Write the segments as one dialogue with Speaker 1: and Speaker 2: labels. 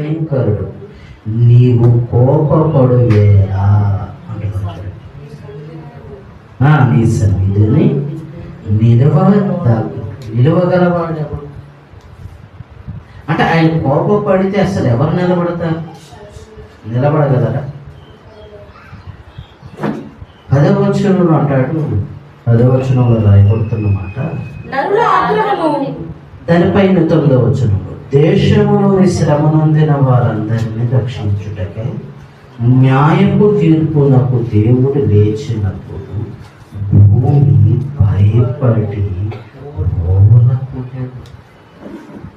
Speaker 1: భయంకరుడు. నీవు కోపపడు వేరా అంటున్నాడు. ఆ, నీ సన్నిధిని నిలవ నిలవగలవాడు ఎవరు అంటే ఆయన కోపపడితే అసలు ఎవరు నిలబడతారు? నిలబడగలరా? పదవచనంలో అంటాడు పదవచనంలో రాయబడుతున్న మాట
Speaker 2: నరుల ఆగ్రహము.
Speaker 1: దానిపైన తొమ్మిదవ వచనంలో. దేశములోని శ్రమనందిన వారందరినీ రక్షించుటకే న్యాయపు తీర్పునకు దేవుడు లేచినప్పుడు భూమి భయపడి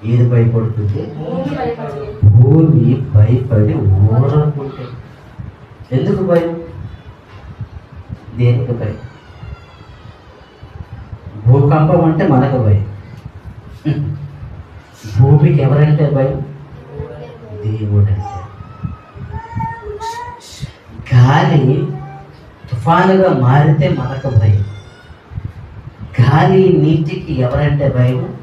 Speaker 1: ఏది భయపడుతుంది?
Speaker 2: భూమి భయపడి
Speaker 1: భూమి భయపడి ఊరకుంటే ఎందుకు భయం? దేనికి భయం? భూకంపం అంటే మనకు భయం. భూమికి ఎవరంటే భయం? దేవుడంటే. గాలి తుఫానుగా మారితే మనకు భయం. గాలి నీటికి ఎవరంటే భయం?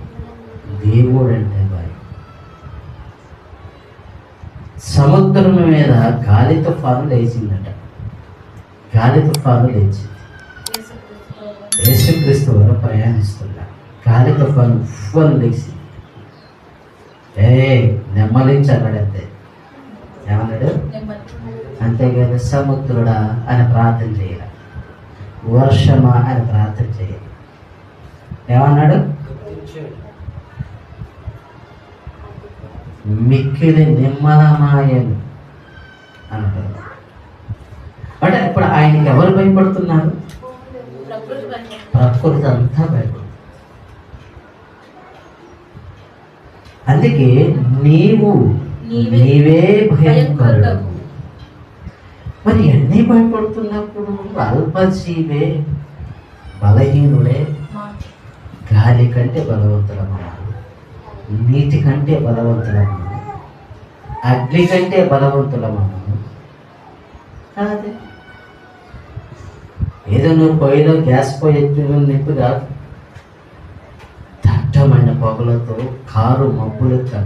Speaker 1: దేవుడంటే భయం. సముద్రం మీద గాలి తుఫాను లేచిందట. గాలి తుఫాను లేచింది. యేసుక్రీస్తు వారు ప్రయాణిస్తున్నారు గాలి తుఫాను ఉఫ్ఫని లేచింది. ఏ నెమ్మలించి అన్నాడంతే ఏమన్నాడు అంతేగాని సముద్రుడా అని ప్రార్థన చేయాలి. వర్షమా అని ప్రార్థన చేయాలి. ఏమన్నాడు? మిక్కిలి నిమ్మలమాయను అంటారు అంటే ఇప్పుడు ఆయనకి ఎవరు భయపడుతున్నారు?
Speaker 2: ప్రకృతి భయపడి
Speaker 1: ప్రకృతి అంతా భయపడుతుంది. అందుకే నీవు
Speaker 2: నీవే
Speaker 1: భయంకరుడు. మరి అన్నీ భయపడుతున్నప్పుడు? అల్పజీవే బలహీనుడే గాలి కంటే బలవంతులమన్నాడు నీటి కంటే బలవంతులమన్నాడు అగ్ని కంటే బలవంతులమన్నాడు కాదే. ఏదో నువ్వు పొయ్యిలో గ్యాస్ పొయ్యి ఎత్తి నింపు కాదు దట్టమైన పొగలతో కారు మబ్బులతో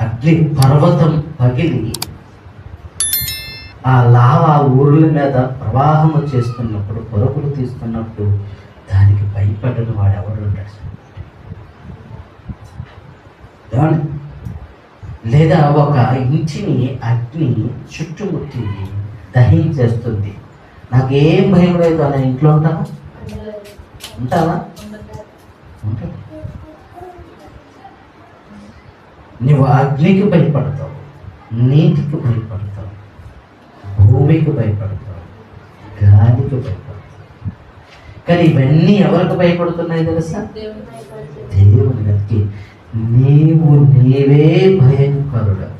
Speaker 1: అగ్ని పర్వతం పగిలి ఆ లావా ఊర్ల మీద ప్రవాహము చేస్తున్నప్పుడు పొరపులు తీస్తున్నప్పుడు దానికి భయపడిన వాడు ఎవడు ఉంటాడు? లేదా ఒక ఇంటిని అగ్ని చుట్టుముట్టి దహించేస్తుంది నాకేం భయం లేదు అనే ఇంట్లో ఉంటావా? ఉంటావా? ఉంటాడు నువ్వు అగ్నికి భయపడతావు నీటికి భయపడతావు భూమికి భయపడతావు గాలికి భయపడతావు. కానీ ఇవన్నీ ఎవరికి భయపడుతున్నాయి తెలుసా? దేవునికి. నీవు నీవే భయంకరుడు.